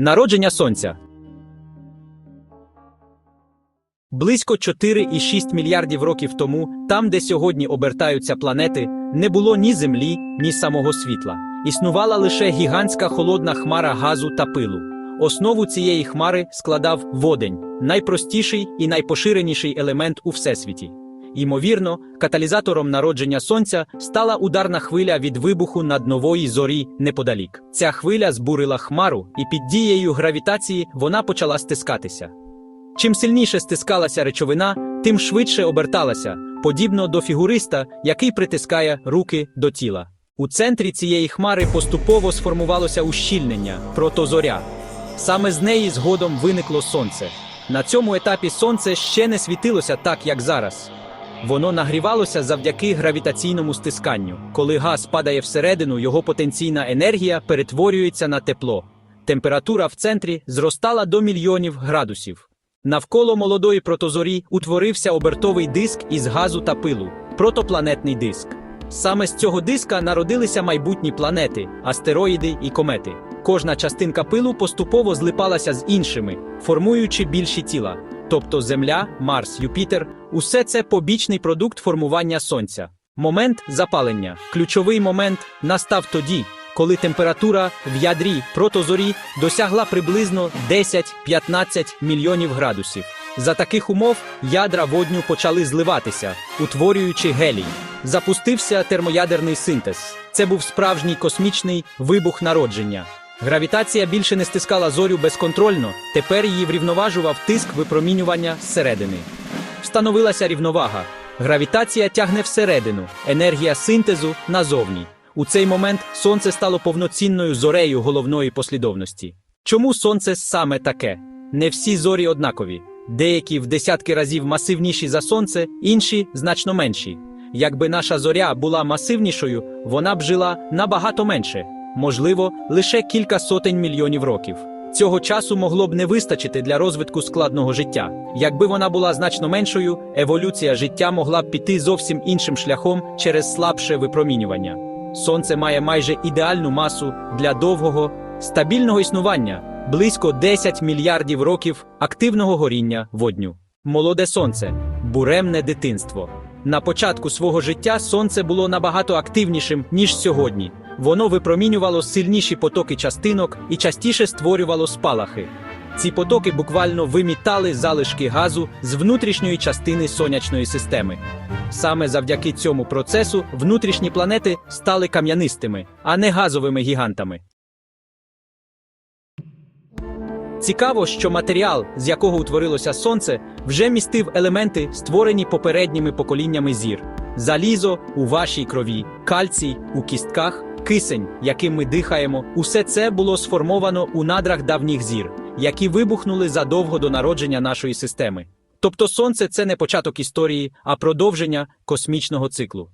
Народження Сонця. Близько 4,6 мільярдів років тому, там, де сьогодні обертаються планети, не було ні Землі, ні самого світла. Існувала лише гігантська холодна хмара газу та пилу. Основу цієї хмари складав водень, найпростіший і найпоширеніший елемент у всесвіті. Ймовірно, каталізатором народження сонця стала ударна хвиля від вибуху над нової зорі неподалік. Ця хвиля збурила хмару, і під дією гравітації вона почала стискатися. Чим сильніше стискалася речовина, тим швидше оберталася, подібно до фігуриста, який притискає руки до тіла. У центрі цієї хмари поступово сформувалося ущільнення протозоря. Саме з неї згодом виникло сонце. На цьому етапі сонце ще не світилося так, як зараз. Воно нагрівалося завдяки гравітаційному стисканню. Коли газ падає всередину, його потенційна енергія перетворюється на тепло. Температура в центрі зростала до мільйонів градусів. Навколо молодої протозорі утворився обертовий диск із газу та пилу протопланетний диск. Саме з цього диска народилися майбутні планети, астероїди і комети. Кожна частинка пилу поступово злипалася з іншими, формуючи більші тіла, тобто Земля, Марс, Юпітер усе це побічний продукт формування Сонця. Момент запалення. Ключовий момент настав тоді, коли температура в ядрі протозорі досягла приблизно 10-15 мільйонів градусів. За таких умов ядра водню почали зливатися, утворюючи гелій. Запустився термоядерний синтез. Це був справжній космічний вибух народження. Гравітація більше не стискала зорю безконтрольно, тепер її врівноважував тиск випромінювання зсередини. Встановилася рівновага. Гравітація тягне всередину, енергія синтезу назовні. У цей момент сонце стало повноцінною зорею головної послідовності. Чому сонце саме таке? Не всі зорі однакові. Деякі в десятки разів масивніші за сонце, інші значно менші. Якби наша зоря була масивнішою, вона б жила набагато менше, можливо, лише кілька сотень мільйонів років. Цього часу могло б не вистачити для розвитку складного життя. Якби вона була значно меншою, еволюція життя могла б піти зовсім іншим шляхом через слабше випромінювання. Сонце має майже ідеальну масу для довгого, стабільного існування близько 10 мільярдів років активного горіння водню. Молоде сонце, буремне дитинство. На початку свого життя сонце було набагато активнішим, ніж сьогодні. Воно випромінювало сильніші потоки частинок і частіше створювало спалахи. Ці потоки буквально вимітали залишки газу з внутрішньої частини сонячної системи. Саме завдяки цьому процесу внутрішні планети стали кам'янистими, а не газовими гігантами. Цікаво, що матеріал, з якого утворилося сонце, вже містив елементи, створені попередніми поколіннями зір: залізо у вашій крові, кальцій у кістках, кисень, яким ми дихаємо. Усе це було сформовано у надрах давніх зір, які вибухнули задовго до народження нашої системи. Тобто сонце це не початок історії, а продовження космічного циклу.